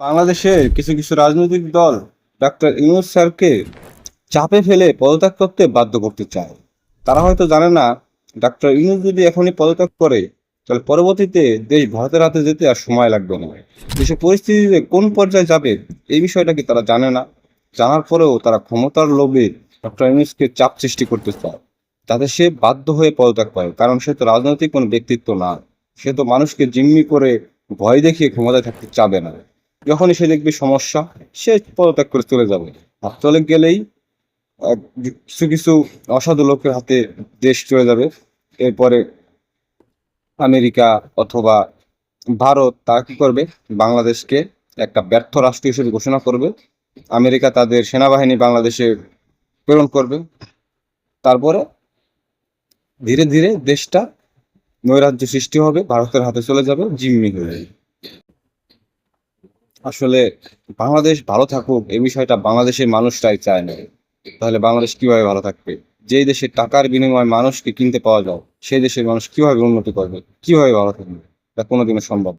বাংলাদেশের কিছু কিছু রাজনৈতিক দল ডাক্তার ইউনুস স্যারকে চাপে ফেলে পদত্যাগ করতে বাধ্য করতে চায়। তারা হয়তো জানে না, ডাক্তার ইউনুস যদি এখনই পদত্যাগ করে, তাহলে পরবর্তীতে দেশ ভারতের হাতে যেতে আর সময় লাগবে না। দেশের পরিস্থিতিতে কোন পর্যায়ে যাবে, এই বিষয়টা কি তারা জানে না। জানার পরেও তারা ক্ষমতার লোভে ডক্টর ইউনুসকে চাপ সৃষ্টি করতে চায়। যাতে সে বাধ্য হয়ে পদত্যাগ করে কারণ সে তো রাজনৈতিক কোনো ব্যক্তিত্ব না। সে তো মানুষকে জিম্মি করে ভয় দেখিয়ে ক্ষমতায় থাকতে চাবে না। যখনই সে দেখবে সমস্যা, সে পদত্যাগ করে চলে যাবে। আর চলে গেলেই কিছু কিছু অসাধু লোকের হাতে দেশ চলে যাবে। এরপরে আমেরিকা অথবা ভারত, তারা কি করবে? বাংলাদেশকে একটা ব্যর্থ রাষ্ট্র হিসেবে ঘোষণা করবে। আমেরিকা তাদের সেনাবাহিনী বাংলাদেশে প্রেরণ করবে। তারপরে ধীরে ধীরে দেশটা নৈরাজ্য সৃষ্টি হবে, ভারতের হাতে চলে যাবে, জিম্মি হয়ে যাবে। আসলে বাংলাদেশ ভালো থাকুক, এই বিষয়টা বাংলাদেশের মানুষটাই চায় না। তাহলে বাংলাদেশ কীভাবে ভালো থাকবে? যে দেশে টাকার বিনিময়ে মানুষকে কিনতে পাওয়া যায়, সেই দেশের মানুষ কীভাবে উন্নতি করবে? কীভাবে ভালো থাকবে? এটা কোনোদিনও সম্ভব।